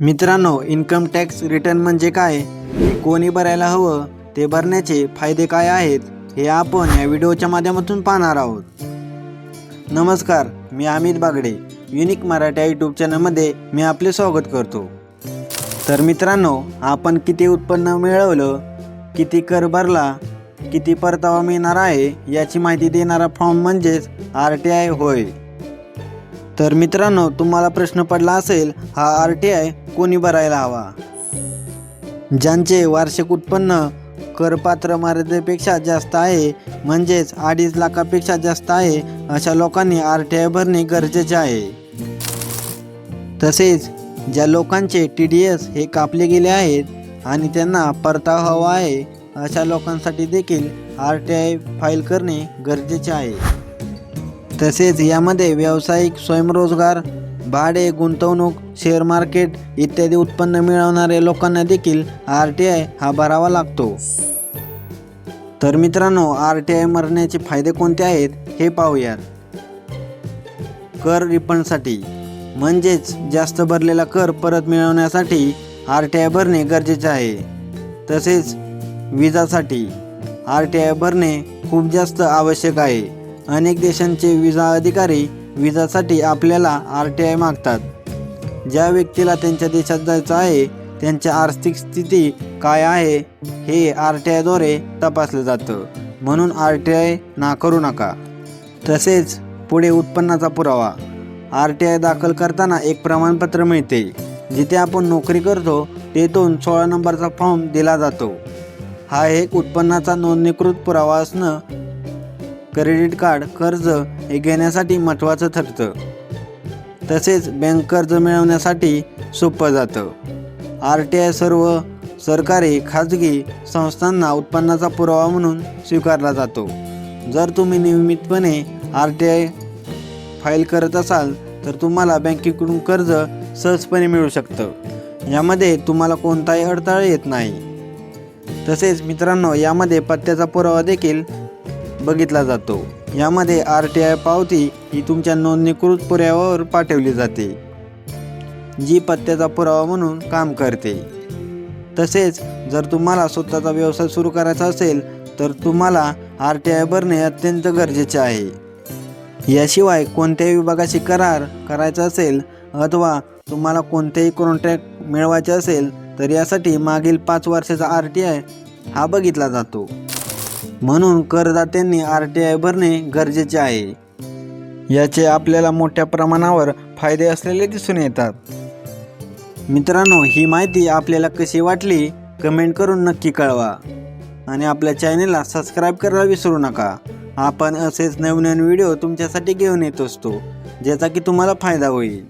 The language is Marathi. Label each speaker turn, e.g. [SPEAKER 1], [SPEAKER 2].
[SPEAKER 1] मित्रांनो इन्कम टॅक्स रिटर्न म्हणजे काय? कोणी भरायला हवं ते भरण्याचे फायदे काय आहेत हे आपण या व्हिडिओच्या माध्यमातून पाहणार आहोत. नमस्कार मी अमित बागडे. युनिक मराठी यूट्यूब चॅनलमध्ये मी आपले स्वागत करतो. तर मित्रांनो आपण किती उत्पन्न मिळवलं किती कर भरला किती परतावा मिळणार आहे याची माहिती देणारा फॉर्म म्हणजेच आर टी आय होय. तर मित्रांनो तुम्हाला प्रश्न पडला असेल हा आर टी आय कोणी भरायला हवा? ज्यांचे वार्षिक उत्पन्न करपात्र मर्यादेपेक्षा जास्त आहे म्हणजेच अडीच लाखापेक्षा जास्त आहे अशा लोकांनी आर टी आय भरणे गरजेचे आहे. तसेच ज्या लोकांचे टी डी एस हे कापले गेले आहेत आणि त्यांना परतावा हवा आहे अशा लोकांसाठी देखील आर टी आय फाईल करणे गरजेचे आहे. तसेच यामध्ये व्यावसायिक स्वयंरोजगार भाडे गुंतवणूक शेअर मार्केट इत्यादी उत्पन्न मिळवणाऱ्या लोकांना देखील आर टी आय हा भरावा लागतो. तर मित्रांनो आर टी आय मरण्याचे फायदे कोणते आहेत हे पाहूयात. कर रिफंडसाठी म्हणजेच जास्त भरलेला कर परत मिळवण्यासाठी आर टी आय भरणे गरजेचे आहे. तसेच विजासाठी आर टी आय भरणे खूप जास्त आवश्यक आहे. अनेक देशांचे विजा अधिकारी विजासाठी आपल्याला आर टी आय मागतात. ज्या व्यक्तीला त्यांच्या देशात जायचं आहे त्यांची आर्थिक स्थिती काय आहे हे आर टी आयद्वारे तपासलं जातं. म्हणून आर टी आय ना करू नका. तसेच पुढे उत्पन्नाचा पुरावा. आर टी आय दाखल करताना एक प्रमाणपत्र मिळते जिथे आपण नोकरी करतो तेथून सोळा नंबरचा फॉर्म दिला जातो. हा एक उत्पन्नाचा नोंदणीकृत पुरावा असणं क्रेडिट कार्ड कर्ज हे घेण्यासाठी महत्त्वाचं ठरतं. तसेच बँक कर्ज मिळवण्यासाठी सोपं जातं. आर टी आय सर्व सरकारी खाजगी संस्थांना उत्पन्नाचा पुरावा म्हणून स्वीकारला जातो. जर तुम्ही नियमितपणे आर टी आय फाईल करत असाल तर तुम्हाला बँकेकडून कर्ज सहजपणे मिळू शकतं. यामध्ये तुम्हाला कोणताही अडथळा येत नाही. तसेच मित्रांनो यामध्ये पत्त्याचा पुरावा देखील बघितला जातो. यामध्ये आर टी आय पावती ही तुमच्या नोंदणीकृत पुराव्यावर पाठवली जाते जी पत्त्याचा पुरावा म्हणून काम करते. तसेच जर तुम्हाला स्वतःचा व्यवसाय सुरू करायचा असेल तर तुम्हाला आर टी आय भरणे अत्यंत गरजेचे आहे. याशिवाय कोणत्याही विभागाशी करार करायचा असेल अथवा तुम्हाला कोणतेही कॉन्ट्रॅक्ट मिळवायचे असेल तर यासाठी मागील पाच वर्षाचा आर टी आय हा बघितला जातो. म्हणून करदात्यांनी आर टी आय भरणे गरजेचे आहे. याचे आपल्याला मोठ्या प्रमाणावर फायदे असलेले दिसून येतात. मित्रांनो ही माहिती आपल्याला कशी वाटली कमेंट करून नक्की कळवा. आणि आपल्या चॅनेलला सबस्क्राईब करायला विसरू नका. आपण असेच नवीन नवीन व्हिडिओ तुमच्यासाठी घेऊन येत असतो ज्याचा की तुम्हाला फायदा होईल.